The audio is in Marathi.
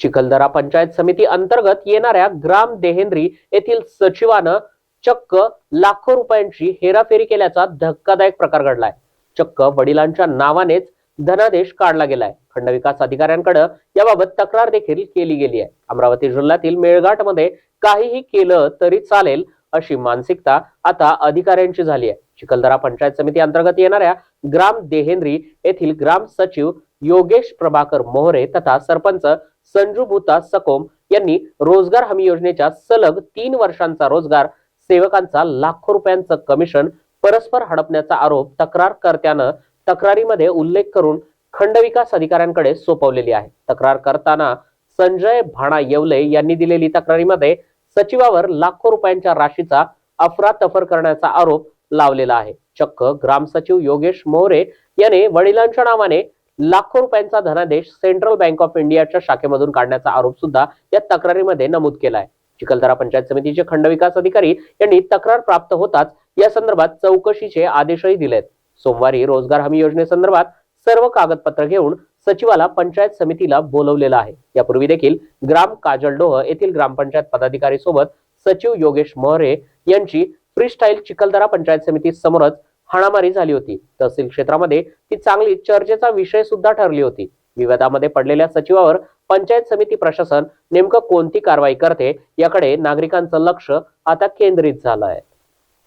चिखलदरा पंचायत समिती अंतर्गत येणाऱ्या ग्राम देहेंद्री येथील सचिवानं चक्क लाखो रुपयांची हेराफेरी केल्याचा धक्कादायक प्रकार घडलाय. चक्क वडिलांच्या नावानेच धनादेश काढला गेलाय. खंडविकास अधिकाऱ्यांकडे याबाबत तक्रार देखील केली गेली आहे. अमरावती जिल्ह्यातील मेळघाटमध्ये काहीही केलं तरी चालेल अशी मानसिकता आता अधिकाऱ्यांची झाली आहे. चिखलदरा पंचायत समिती अंतर्गत येणाऱ्या ग्राम देहेंद्री येथील ग्राम सचिव योगेश प्रभाकर मोहरे तथा सरपंच संजू भूता सकोम यांनी रोजगार हमी योजनेच्या सलग तीन वर्षांचा रोजगार सेवकांचा लाखो रुपयांचं कमिशन परस्पर हडपण्याचा आरोप तक्रारकर्त्यानं तक्रारीमध्ये उल्लेख करून खंडविकास अधिकाऱ्यांकडे सोपवलेली आहे. तक्रार करताना संजय भाणा येवले यांनी दिलेली तक्रारीमध्ये सचिवावर लाखो रुपयांच्या राशीचा अफरातफर करण्याचा आरोप लावलेला आहे. चक्क ग्रामसचिव योगेश मोहरे याने वडिलांच्या नावाने लाखो रुपयांचा धनादेश सेंट्रल बँक ऑफ इंडियाच्या शाखेमधून काढण्याचा आरोप सुद्धा या तक्रारीमध्ये नमूद केला आहे चिखलदरा पंचायत समितीचे खंडविकास अधिकारी यांनी तक्रार प्राप्त होताच या संदर्भात चौकशीचे आदेशही दिलेत. सोमवारी रोजगार हमी योजनेसंदर्भात सर्व कागदपत्र घेऊन सचिवाला पंचायत समितीला बोलवलेलं आहे. यापूर्वी देखील ग्राम काजलडोह येथील ग्रामपंचायत पदाधिकारी सोबत सचिव योगेश मोहरे यांची फ्रीस्टाईल चिखलदरा पंचायत समिती समोरच हाणामारी झाली होती. तहसील क्षेत्रामध्ये ती चांगली चर्चेचा विषय सुद्धा ठरली होती. विवादामध्ये पडलेल्या सचिवावर पंचायत समिती प्रशासन नेमकं कोणती कारवाई करते याकडे नागरिकांचं लक्ष आता केंद्रित झालं आहे.